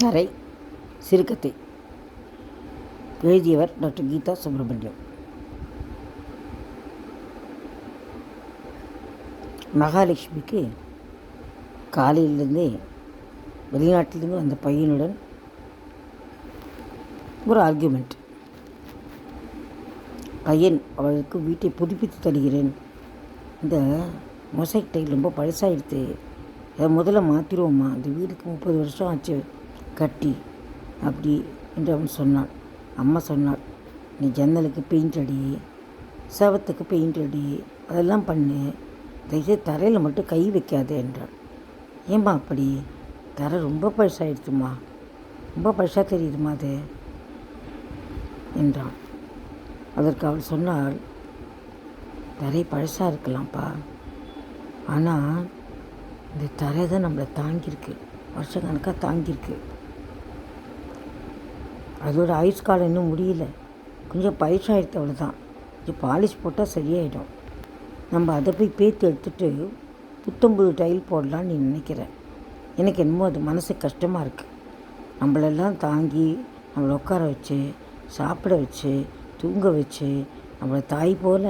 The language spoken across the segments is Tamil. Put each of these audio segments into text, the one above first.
தரை சிறுகதை எழுதியவர் டாக்டர் கீதா சுப்பிரமணியம் மகாலட்சுமிக்கு காலையிலேருந்தே வெளிநாட்டிலேருந்து வந்த பையனுடன் ஒரு ஆர்கியூமெண்ட் பையன் அவளுக்கு வீட்டை புதுப்பித்து தருகிறேன். இந்த மொசைக் டைல் ரொம்ப பழசாகிடுது அதை முதல்ல மாற்றிடுவோம்மா அந்த வீடுக்கு முப்பது வருஷம் ஆச்சு. கட்டி அப்படி என்று அவன் சொன்னான் அம்மா சொன்னாள் நீ ஜன்னலுக்கு பெயிண்ட் அடி செவத்துக்கு பெயிண்ட் அடி அதெல்லாம் பண்ணு. தயவுசெய்து தரையில் மட்டும் கை வைக்காதே என்றாள். ஏம்மா அப்படி? தரை ரொம்ப பழசாயிடுச்சுமா? ரொம்ப பழசாக தெரியுதுமா அது? என்றான் அதற்கு அவள் சொன்னாள் தரை பழசாக இருக்கலாம்ப்பா. ஆனால் இந்த தரை தான் நம்மளை தாங்கியிருக்கு. வருஷக்கணக்காக தாங்கியிருக்கு. அதோட ஆயுஷ் காலம் இன்னும் முடியல. கொஞ்சம் பழசாயிடுத்து அவ்வளோதான் இது பாலிஷ் போட்டால் சரியாயிடும். நம்ம அதை போய் பேத்து எடுத்துட்டு புத்தம்புது டைல் போடலான்னு நீ எனக்கு என்னமோ அது மனசு கஷ்டமாக இருக்குது நம்மளெல்லாம் தாங்கி நம்மளை உட்கார வச்சு சாப்பிட வச்சு தூங்க வச்சு நம்மளை தாய் போல்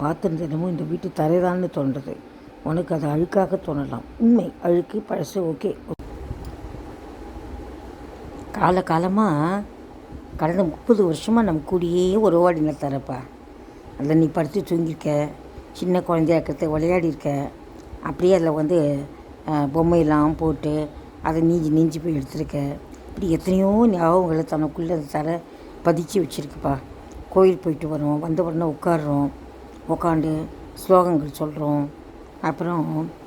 பார்த்துருந்த தினமும் இந்த வீட்டு தரைதான்னு தோன்றது. உனக்கு அது அழுக்காக தோணலாம். உண்மை அழுக்கு பழசு ஓகே. காலகாலமாக கடந்த முப்பது வருஷமாக நம்ம கூடியே உறவாடின தரப்பா அதில் நீ படுத்து தூங்கியிருக்க சின்ன குழந்தையா இருக்கிறத விளையாடிருக்க அப்படியே அதில் வந்து பொம்மையெல்லாம் போட்டு அதை நீஞ்சி நீஞ்சி போய் எடுத்திருக்க. இப்படி எத்தனையோ ஞாபகங்களை தனக்குள்ளே அந்த தர பதிச்சு வச்சுருக்குப்பா. கோயில் போயிட்டு வரோம் வந்த உடனே உட்காடுறோம் உட்காந்து ஸ்லோகங்கள் சொல்கிறோம் அப்புறம்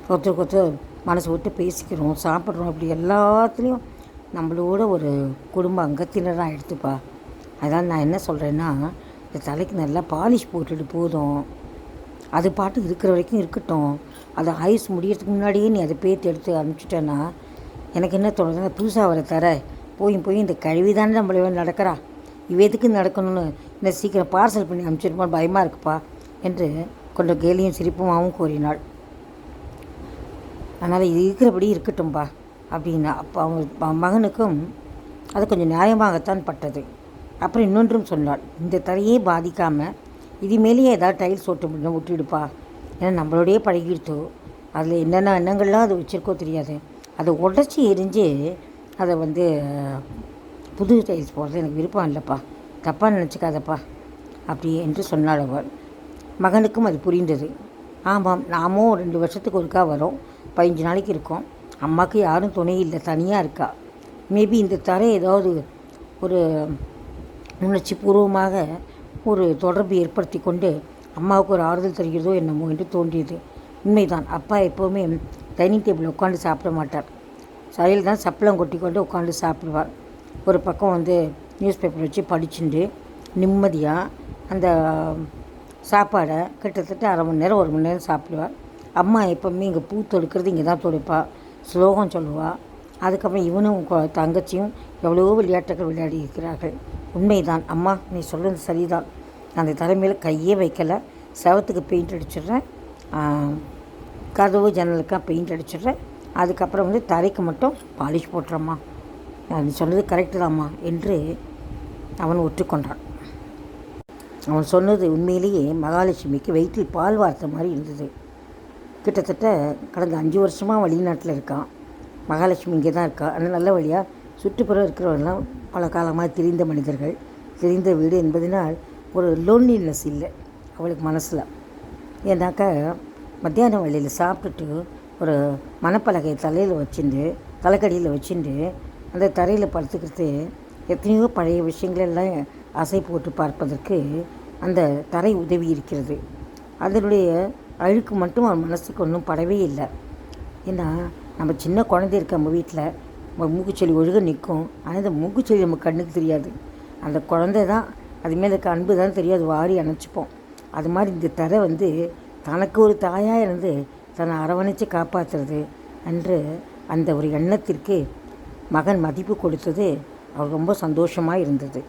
ஒருத்தருக்கு ஒருத்தர் மனசு விட்டு பேசிக்கிறோம் சாப்பிட்றோம் அப்படி எல்லாத்துலேயும் நம்மளோட ஒரு குடும்ப அங்கத்தினராக எடுத்துப்பா. அதான் நான் என்ன சொல்கிறேன்னா இந்த தலைக்கு நல்லா பாலிஷ் போட்டுட்டு போதும். அது பாட்டு இருக்கிற வரைக்கும் இருக்கட்டும். அது ஆயுஸ் முடியறதுக்கு முன்னாடியே நீ அதை பேத்து எடுத்து அனுப்பிச்சிட்டேன்னா எனக்கு என்ன தோணுதுன்னா புதுசாக வர தர. போய் போய் இந்த கழுவி தானே நம்மள நடக்கிறா? இவ எதுக்கு நடக்கணும்னு இந்த சீக்கிரம் பார்சல் பண்ணி அனுப்பிச்சிருப்பா பயமாக இருக்குப்பா என்று கொஞ்சம் கேலியும் சிரிப்புமாகவும் கூறினாள். அதனால் இது இருக்கிறபடி இருக்கட்டும்பா. அப்படின்னா அப்போ அவங்க மகனுக்கும் அது கொஞ்சம் நியாயமாகத்தான் பட்டது. அப்புறம் இன்னொன்றும் சொன்னாள் இந்த தரையே பாதிக்காமல் இதுமேலேயே ஏதாவது டைல்ஸ் ஓட்ட முடியும் விட்டுடுப்பா. ஏன்னா நம்மளோடய பழகிடுத்தோ அதில் என்னென்ன எண்ணங்கள்லாம் அது வச்சுருக்கோ தெரியாது. அதை உடச்சி எரிஞ்சு அதை வந்து புது டைல்ஸ் போடுறது எனக்கு விருப்பம் இல்லைப்பா. தப்பாக நினச்சிக்காதப்பா. அப்படி என்று சொன்னாள் அவள். மகனுக்கும் அது புரிந்தது. ஆமாம் நாமும் ரெண்டு வருஷத்துக்கு ஒருக்கா வரோம். பதினஞ்சு நாளைக்கு இருக்கோம். அம்மாவுக்கு யாரும் துணை இல்லை தனியாக இருக்கா? மேபி இந்த தர ஏதாவது ஒரு உணர்ச்சி பூர்வமாக ஒரு தொடர்பு ஏற்படுத்தி கொண்டு அம்மாவுக்கு ஒரு ஆறுதல் தருகிறதோ என்னமோ என்று தோன்றியது. உண்மைதான் அப்பா எப்போவுமே டைனிங் டேபிள் உட்காந்து சாப்பிட மாட்டார். சைடில் தான் சப்பளம் கொட்டி கொண்டு உட்காந்து சாப்பிடுவார். ஒரு பக்கம் வந்து நியூஸ் பேப்பர் வச்சு படிச்சுட்டு நிம்மதியாக அந்த சாப்பாடை கிட்டத்தட்ட அரை மணி நேரம் ஒரு மணி நேரம் சாப்பிடுவார். அம்மா எப்போவுமே இங்கே பூ தொடுக்கிறது இங்கே தான் தொடுப்பாள் ஸ்லோகம் சொல்லுவாள் அதுக்கப்புறம் இவனும் தங்கச்சியும் எவ்வளவோ விளையாட்டுகள் விளையாடி இருக்கிறார்கள். உண்மைதான் அம்மா நீ சொல்கிறது சரிதான். அந்த தலைமையில் கையே வைக்கலை. செவத்துக்கு பெயிண்ட் அடிச்சிடுறேன். கதவு ஜன்னலுக்காக பெயிண்ட் அடிச்சிடுறேன். அதுக்கப்புறம் வந்து தரைக்கு மட்டும் பாலிஷ் போட்டுறம்மா. நீ சொன்னது கரெக்டு தாம்மா என்று அவன் ஒற்றுக்கொண்டான் அவன் சொன்னது உண்மையிலேயே மகாலட்சுமிக்கு வயிற்றில் பால் வார்த்த மாதிரி இருந்தது. கிட்டத்தட்ட கடந்த அஞ்சு வருஷமாக வெளிநாட்டில் இருக்கான் மகாலட்சுமி இங்கே தான் இருக்கா. ஆனால் நல்ல வழியாக சுற்றுப்புறம் இருக்கிறவங்களாம் பல காலமாக தெரிந்த மனிதர்கள். தெரிந்த வீடு என்பதனால் ஒரு லோன்லினஸ் இல்லை அவளுக்கு மனசில். ஏன்னாக்கா மத்தியான வழியில் சாப்பிட்டுட்டு ஒரு மணப்பலகையை தலையில் வச்சுட்டு தலைக்கடியில் வச்சுட்டு அந்த தரையில் படுத்துக்கிறது எத்தனையோ பழைய விஷயங்களெல்லாம் அசை போட்டு பார்ப்பதற்கு அந்த தரை உதவி இருக்கிறது. அதனுடைய அழுக்கு மட்டும் அவன் மனசுக்கு ஒன்றும் படவே இல்லை. ஏன்னா நம்ம சின்ன குழந்தை இருக்க நம்ம வீட்டில் நம்ம மூக்குச்செடி ஒழுக நிற்கும் ஆனால் இந்த மூக்குச்செடி நம்ம கண்ணுக்கு தெரியாது. அந்த குழந்தை தான் அது மேலே இருக்க அன்பு தான் தெரியாது வாரி அணைச்சிப்போம். அது மாதிரி இந்த தரை வந்து தனக்கு ஒரு தாயாக இருந்து தன்னை அரவணைச்சு காப்பாற்றுறது என்று அந்த ஒரு எண்ணத்திற்கு மகன் மதிப்பு கொடுத்தது அவர் ரொம்ப சந்தோஷமாக இருந்தது.